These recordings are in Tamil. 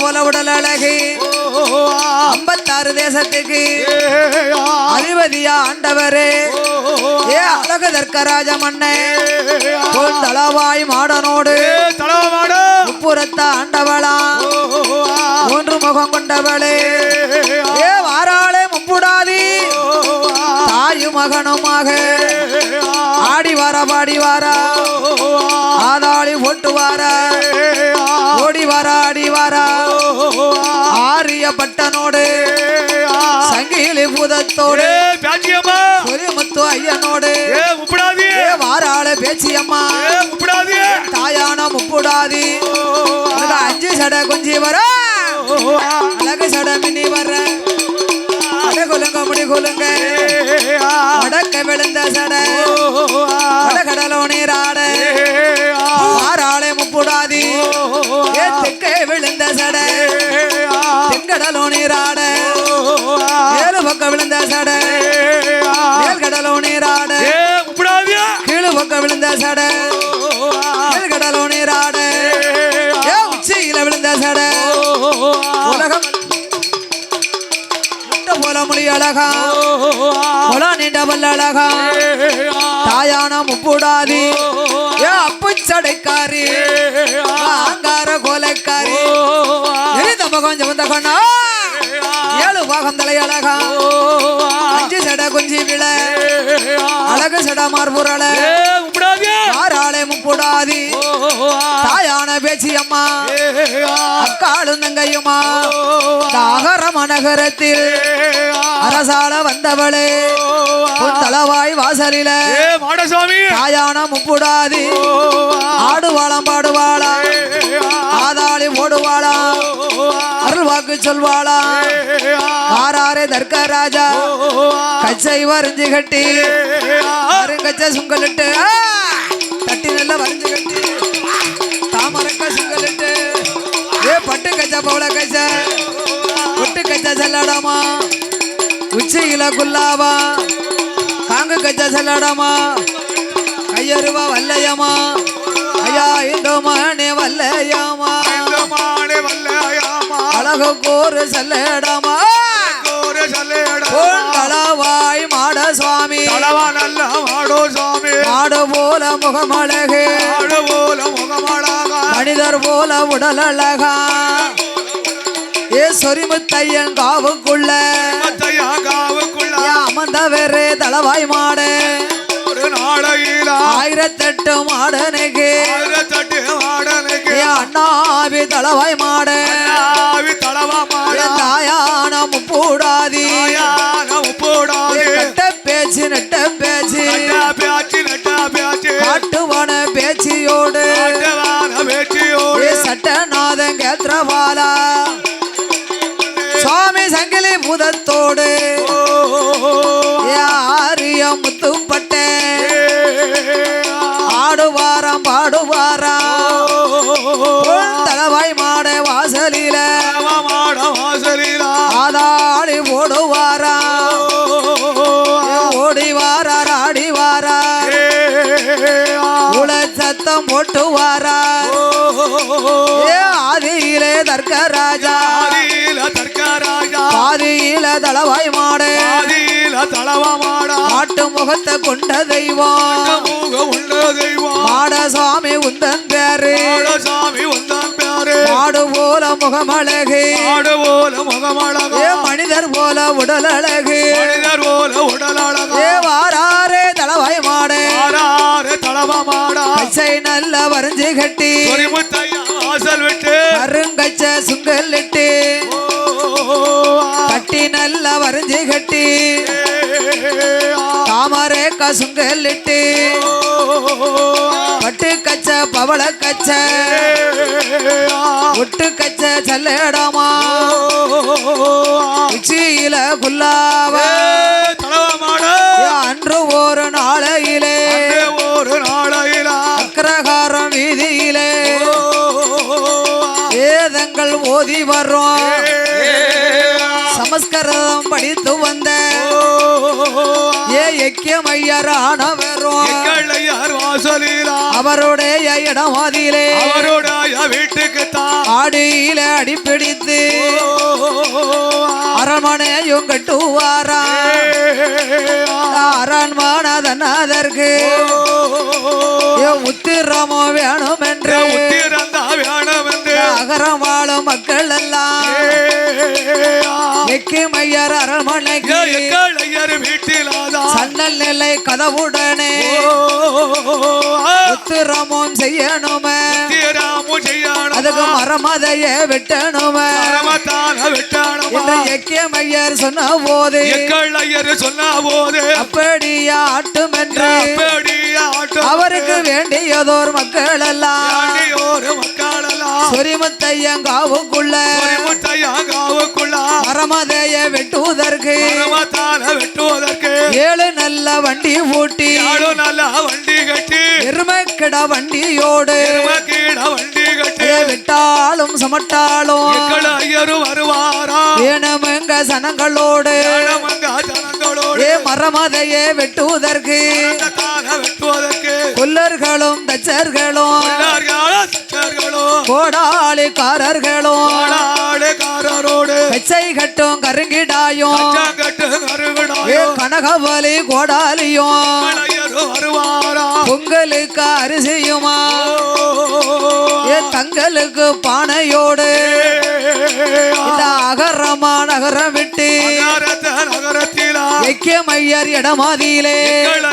போல உடல் அழகு. ஐம்பத்தாறு தேசத்துக்கு அதிபதியா ஆண்டவரே. ஏ அழகு தர்க்கராஜ பொன் தளவாய் மாடனோடு முப்புறத்த ஆண்டவளா. மூன்று முகம் கொண்டவளே. ஏ வாராளே முப்புடாதி. தாயு மகனுமாக. ஆடி வார பாடி வாரா. ஆதாளி போட்டு வாரா ஓடி வாரா. ஆரிய பட்டனோடு சங்கிலி பூதத்தோடு முத்து ஐயனோடு வாராள பேச்சியம்மா. தாயான முப்புடாதி. அஞ்சு சடை குஞ்சி வர. அழகு சடை மின்னி வர்ற குலுங்க முடி குலுங்க. வடக்க விழுந்த சடை. வடகடலோ நீராட தென்கடலோ நீராட. ஏழு பக்கம் விழுந்த சடை. மேல்கடலோ நீராட. கீழு பக்கம் விழுந்த சடை. மேல்கடலோ நீராட. ஏ உச்சியில விழுந்த சடை. உலகம் போல மொழி அழகா. முள நீண்ட வல்ல அழகா. தாயான முப்புடாதி. ஏ அப்பு சடைக்காரி ஆங்கார கோலைக்காரி. முகம் ஜவந்த கொண்டா ஏழு பாகம் தலை அழகா அஞ்சு சட குஞ்சி விழ அழகு சட மார்புரள முப்புடாதி தாயான பேச்சி அம்மா அக்காளும் தங்கையுமா. தாகர மனகரத்தில் அரசால வந்தவளே புத்தளவாய் வாசலில தாயான முப்புடாதி. ஆடுவாளாம் பாடுவாளா ஆதாளி ஓடுவாளா அருள் வாக்கு சொல்வாளா ஆறாரே தர்க்க ராஜா கச்சை வரைஞ்சு கட்டி. அருங்கச்ச சுங்கலிட்டு. வரைஞ்சு கட்டி தாமரக்க சுங்கலிட்டு ஏ பட்டு கச்ச பவள கச்ச. ஒட்டு கச்ச செல்லடாமா? உச்சியில குல்லாவா? காங்கு கச்ச செல்லடாமா? கையருவா வல்லையம்மா. ஐயா மாடே வல்லையாமா அழகு கோரு செல்லடாமா? கோர சல்லேடா பொன்களவாய் மாட சுவாமி. தலவா நல்ல மாடோ சாமி மாடு போல முகமழகு. மாடு போல முகமாடாக மனிதர் போல உடல் அழகா. ஏ சொரிமுத்தையன் காவுக்குள்ள. மத்தையா காவுக்குள்ள. ஏன் அமர்ந்த வேறே தளவாய் மாடு. ஆயிரத்தெட்டு மாடனுக்கு. அண்ணாவி தளவாய் மாடு. தாயான முப்பூடாதி. முத்துப்பட்ட. ஆடுவாராம் பாடுவாராம். தலவாய் மாட வாசலில. மாட வாசலிலா. ஆதாடி ஓடுவாராம். ஓடி வாரார் ஆடி வாரா உல சத்தம் போட்டு முகத்தை கொண்ட தெய்வம் உள்ள தெய்வம் மாட சுவாமி உந்தன் பேரு. சாமி வந்தான் பேரு. மாடு போல முகமழகு. ஆடு போல முகமழகா? ஏ மனிதர் போல உடல் அழகு மனிதர் போல உடல் அழகா ஏ வாராரே தளவாய் மாடு. ஆறாறு பச்சை நல்ல வரைஞ்சு கட்டி. சொரிமுத்தையா வாசல் விட்டு? கருங்கச்ச சுங்கல் இட்டு. கட்டி நல்ல வரைஞ்சு கட்டி. கசுங்கல் இட்டு பட்டு கச்ச பவள கச்ச ஒட்டு கச்ச சல்லடமா? உச்சியில குல்லாவ அன்று ஒரு நாளையிலே ஒரு நாளையிலா. அக்ரகாரம் வீதியிலே வேதங்கள் ஓதி வர்றோம். சமஸ்கிருதம் படித்து வந்த ஏ எக்கியமையரானவரும் எங்களையார் வாசலிலா. அவருடைய இடமதிலே அவருடைய வீட்டுக்கு தான் ஆடியில அடிப்பிடித்து அரண்மனையும் கட்டுவாரா அரண்மனதனாதற்கு உத்திரமோ வேணும் என்று உத்திரந்தா வேணும் என்று அகரம் வாழும் மக்கள் எல்லாம் எக்கிமையர் அரண்மனைக்கு எங்களையர் சன்னல் நிலை கதவுடனே உத்திரமும் செய்யணுமே. அதுக்கு மரமதைய விட்டணுமே. எக்கியமையர் சொன்ன போது சொன்ன போது அப்படியே ஆட்டும் என்று அவருக்கு வேண்டியதோர் மக்கள் எல்லாம் சொரிமுத்தையங்காவுக்குள்ள மரமதைய வெட்டுவதற்கு. பரமத்தான வெட்டுவதற்கு. ஏழு நல்ல வண்டி பூட்டி யாரும் நல்ல வண்டி கட்டி. எருமைக்கிட வண்டியோடு. வண்டி கட்டி. விட்டாலும் சமட்டாலும் ஐயரு வருவாரா? ஏனமெங்க சனங்களோடு. ஏ மரமதையே வெட்டுவதற்கு. வெட்டுவதற்கு. கொல்லர்களும் தச்சர்களும் கோடாளிக்காரர்களும் கட்டும் கருங்கிடாயும். கனகவலி கோடாலியும். பொங்கலுக்கு அரிசியுமா? ஏ தங்களுக்கு பானையோடு? இந்த அகரமா நகரம் விட்டு இடமாதியிலே.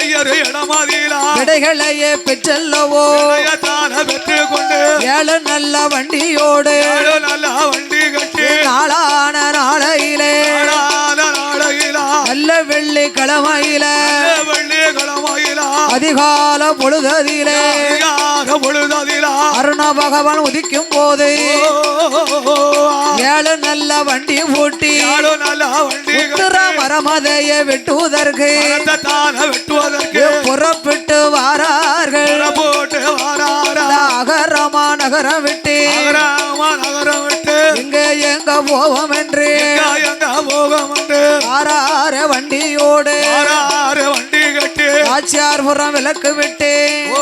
ஐயர் இடமதிலா? விடைகளையே பெற்றல்லவோ? தான பெற்று கொண்டு ஏழு நல்ல வண்டியோடு. நல்ல வண்டி கிழமையில வெள்ளி கிழமையிலா அதிகால பொழுததிலே. பொழுததிலா அருண பகவான் உதிக்கும் போது ஏழு நல்ல வண்டி பூட்டி உத்திர மரமதைய வெட்டுவதற்கு புறப்பட்டு வாரார்கள். அகரமா நகரம் விட்டு எங்க எங்க போவோம் என்று ஆறார வண்டியோடு வாராரு வண்டி கட்டி ஆச்சியார்புரம் விளக்கு விட்டு ஓ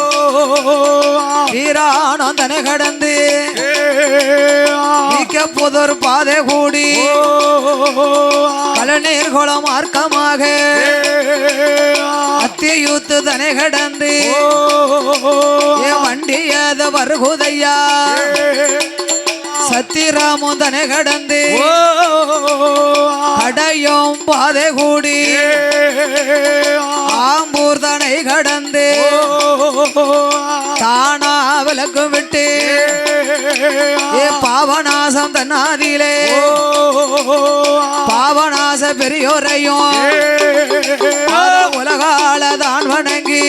வீராணம் தனை கடந்து ஏ நீக்க புதர் பாதை கூடி கலநீர் குளம் மார்க்கமாக அத்தியூத்து தனை கடந்து ஏ வண்டி ஏத வருகுதையா சத்திராமும் தனை கடந்து கடையும் விட்டு ஏ பாவநாசம் தன்னாதிலே. பாவநாச பெரியோரையும் உலகால தான் வணங்கி.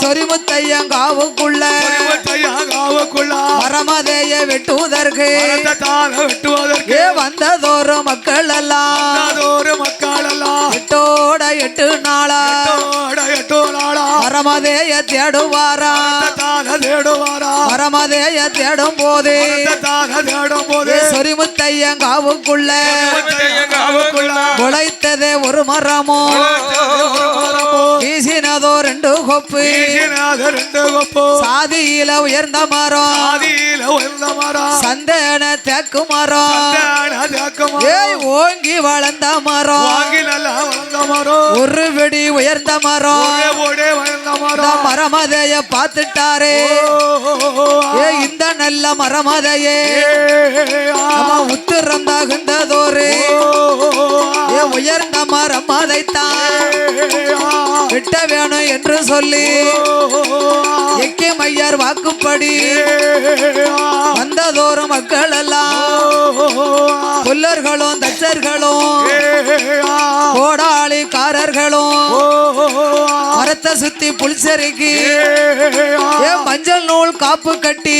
சொரிமுத்தையங்காவுக்குள்ள மரமதைய வெட்டுவதற்கு. ஏ வந்ததோறு மக்கள் எல்லாம் ஒரு மக்களெல்லாம். எட்டோட எட்டு நாளா. மரமதைய தேடுவாரா தான தேடுவாரா? மரமதைய தேடும் போது தேடும் போது சொரிமுத்தையங்காவுக்குள்ள முளைத்ததே ஒரு மரமோ? வீசினதோ ரெண்டு கொப்பு? சாதியில உயர்ந்த மரம்? சந்தன தேக்கு மரம்? ஓங்கி வளர்ந்த மரம்? ஒரு வெடி உயர்ந்த மரம்? மரமதைய பார்த்துட்டாரே. ஏ இந்த நல்ல மரமதையே. உத்திரம் தகுந்ததோரு ஏ உயர்ந்த மரம் அதைத்தான் விட்ட வேணும் என்று சொல்லி எக்கே மையார் வாக்குப்படி வந்ததோறும் சுத்தி புளிச்சரிக்கு. ஏ மஞ்சள் நூல் காப்பு கட்டி.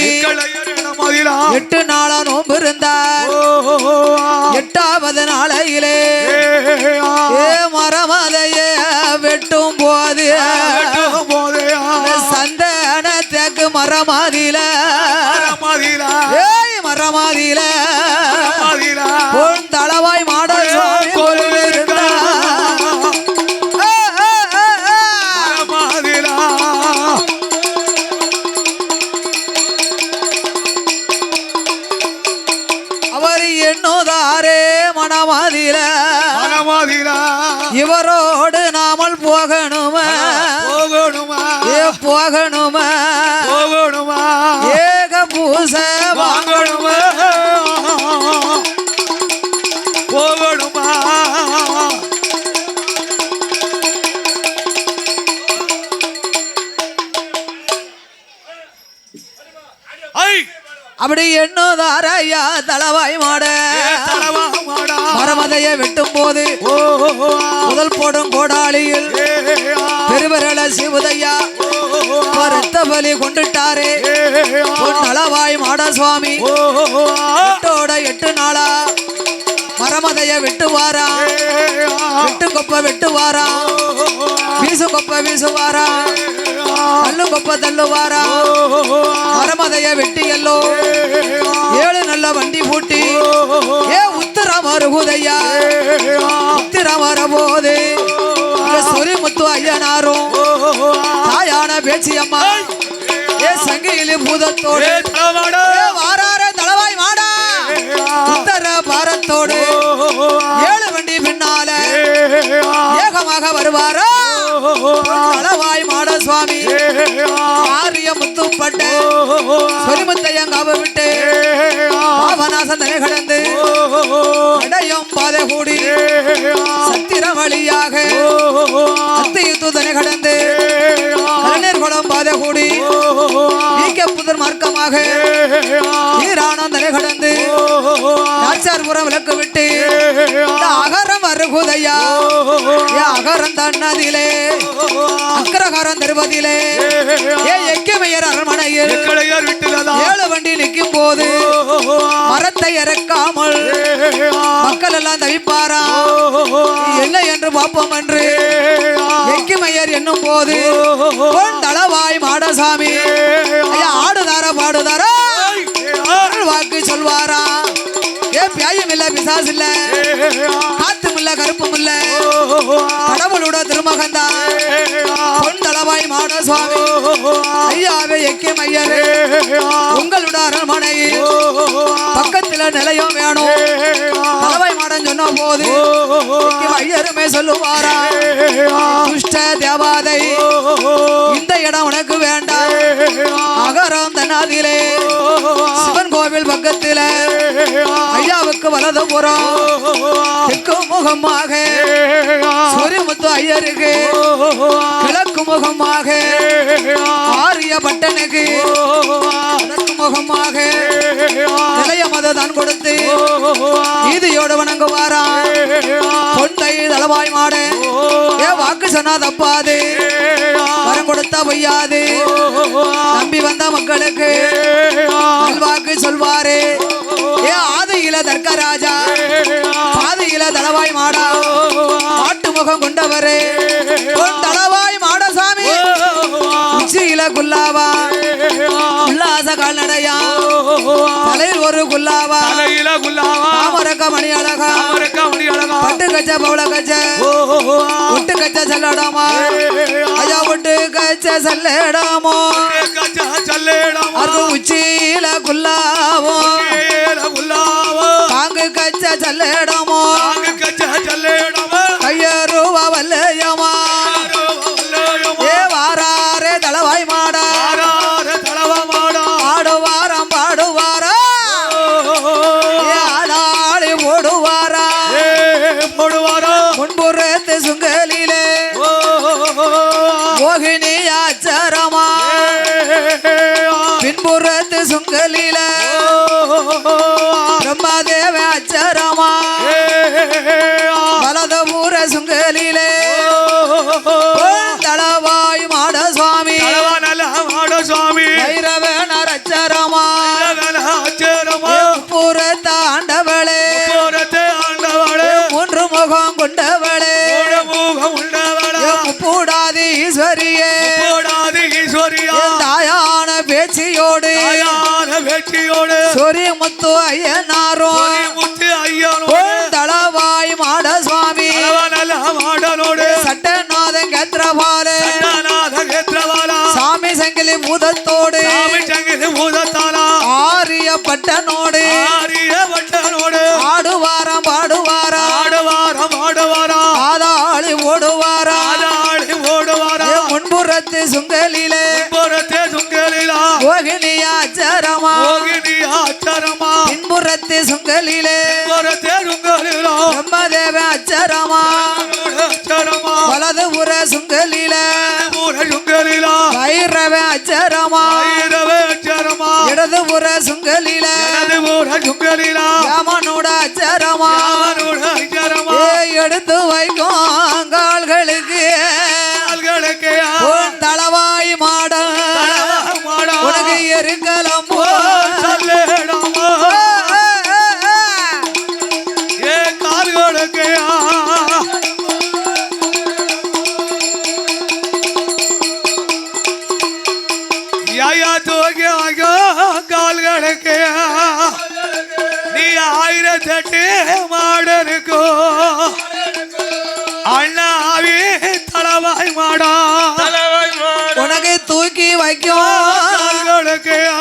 எட்டு நாளா நோம்பு இருந்தார். எட்டாவது நாளையிலே. ஏ மரமதையே வெட்டும் போது. சந்தன தேக்கு மரமாதில எண்ணுதாரே மனமாதில மனமாதிலா இவரோடு நாமல் போகணுமா? போகணுமா? ஏ போகணுமா? போகணுமா? ஏக பூச அப்படி எண்ணுதார ஐயா தளவாய் மாட. மரமதைய வெட்டும் போது முதல் போடும் கோடாளியில் பெருவரள சிவதையா. ரத்த பலி கொண்டுட்டாரே. பொன் அளவாய் மாட சுவாமி. எட்டோட எட்டு நாளா. மரமதைய வெட்டுவாரா? வெட்டு கொப்ப வெட்டுவாரா? வீசு கொப்ப வீசுவாரா? தள்ளு கொப்ப தள்ளுவாரா? மரமதைய வெட்டி எல்லோ ஏழு நல்ல வண்டி பூட்டி ஏ உத்தரம் வருகுதையா உத்திரம் வரபோது சொரி முத்து ஐயனாரும் தாயான பேச்சியம்மா. ஏ சங்கிலி பூதத்தோடு வருவாரோ தளவாய் மாட சுவாமி. ஆரிய முத்தும் பட்டு சொரிமுத்தையங்காவ விட்டு பாவநாசம் தலை கடந்து அடையும் பாதை கூடி சத்திர வழியாக அத்தியுத்து தலை கடந்து கலைஞர் குளம் பாதை கூடி புதர் மார்க்கமாக கடந்து நாச்சார்புரம் விளக்கு விட்டு அகரம் அருகுதையா? அகரம் தன்னதிலே அக்கரகாரம் திருப்பதியிலே ஏ எக்கிமையர் அரண்மனையில் ஏழு வண்டி நிற்கும் போது மரத்தை இறக்காமல் மக்கள் எல்லாம் தவிப்பாரா? என்ன என்று பார்ப்போம் என்று எக்கிமையர் என்னும் போது தளவாய் மாடசாமி இல்ல பிசாசு இல்ல காத்தும் இல்ல கருப்பும் இல்ல கடவுளோட திருமகந்தா பொன் தளவாய் மாட சுவாமி ஐயாவே எக்கே மையரே உங்களோட அரண்மனை. பக்கத்துல நிலையம் வேணும். தளவாய் மாடன் சொன்ன போது ஐயருமே சொல்லுவாரா? துஷ்ட தேவாதை. இந்த இடம் உனக்கு வேண்டாம். வலதுபுறம் தெற்கு முகமாக சூரியமுத்து ஐயருக்கு கிழக்கு முகமாக ஆரிய பட்டனுக்கு கிழக்கு முகமாக இளைய மத தான் கொடுத்து நீதியோடு வணங்குவாரா? தொண்டை தளவாய் மாட. ஏ வாக்கு சொன்னா தப்பாது. வரம் கொடுத்தா பொய்யாது. நம்பி வந்த மக்களுக்கு வாக்கு சொல்வாரு. தர்க்கராஜா ஆதியில தளவாய் மாடா. மாட்டு முகம் கொண்டவரே தளவாய் மாடசாமி உச்சியில குல்லாவா. உல்லாச கால்நடையா. தலையில் ஒரு குல்லாவா. தலையில குல்லாவா. தாமரக்க மணி அழகா. அவருக்கு அப்படி அழகா. பட்டு கச்ச பவள கச்ச. ஒட்டு கச்ச செல்லடாமா? ஐயா ஒட்டு கச்ச செல்லடாமோ? கச்சா சல்லேடமா? அது உச்சியில குல்லாவா? தாங்கு கச்ச செல்லடாமோ நாங்க கச்சா சல்லேடமா கையருவா வல்லையமா ஏ வாராரே தளவாய் மாடா. தளவமாடா ஆடுவாராம் பாடுவாரா? ஏ ஆளாளி ஓடுவாரா போடுவாரா? முன்புறத்து சுங்கலிலே. மோகினி ஆச்சரமா. பின்புறத்து சுங்கலில. கொண்டவளே. பூடாதி ஈஸ்வரியே. தாயான பேச்சியோடு. வெற்றியோடு சொரி முத்து ஐயனாரும் முத்து ஐயனோடு. பொன் தளவாய் மாட சுவாமி. மாடனோடு சட்டநாதன் கத்திரபாலே சாமி சங்கிலி பூதத்தோடு சங்கிலி பூதத்தாலா ஆரிய பட்டனோடு. ஆரிய வட்டனோடு முன்புறத்து சுங்கலிலே புறத்தே சுங்கலிலா? மோகினியாச்சரமா மோகினி ஆச்சரமா? பின்புறத்து சுங்கலிலே புறத்தே சுங்கலிலா? பிரம்மதேவ அச்சரமா ஆச்சரமா? வலது புற சுங்கலில மூல சுங்கலிலா? வைரவ அச்சரமா ஆயிரவே ஆச்சரமா? இடது புற சுங்கலில எனது மூல சுங்கலிலா? யமனோட அச்சரமா அவனோட ஆச்சரமா? ஏ எடுத்து வைக்கும் உனக்கு எருக்கலம் ஓ சல்லேடாமா ஏ கால்களுக்கு யாயா தூக்கி ஆகோ கால்களுக்கு நீ ஆயிரத்தெட்டு மாடனுக்கோ அண்ணாவி தளவாய் மாடா உனக்கு தூக்கி வைக்கும் கால்களுக்கு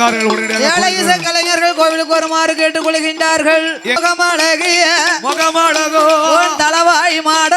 உடனடியாக இசை கலைஞர்கள் கோவிலுக்கு வருமாறு கேட்டுக் கொள்கின்றார்கள் முகமழகு. முகமழகோ தளவாய் மாட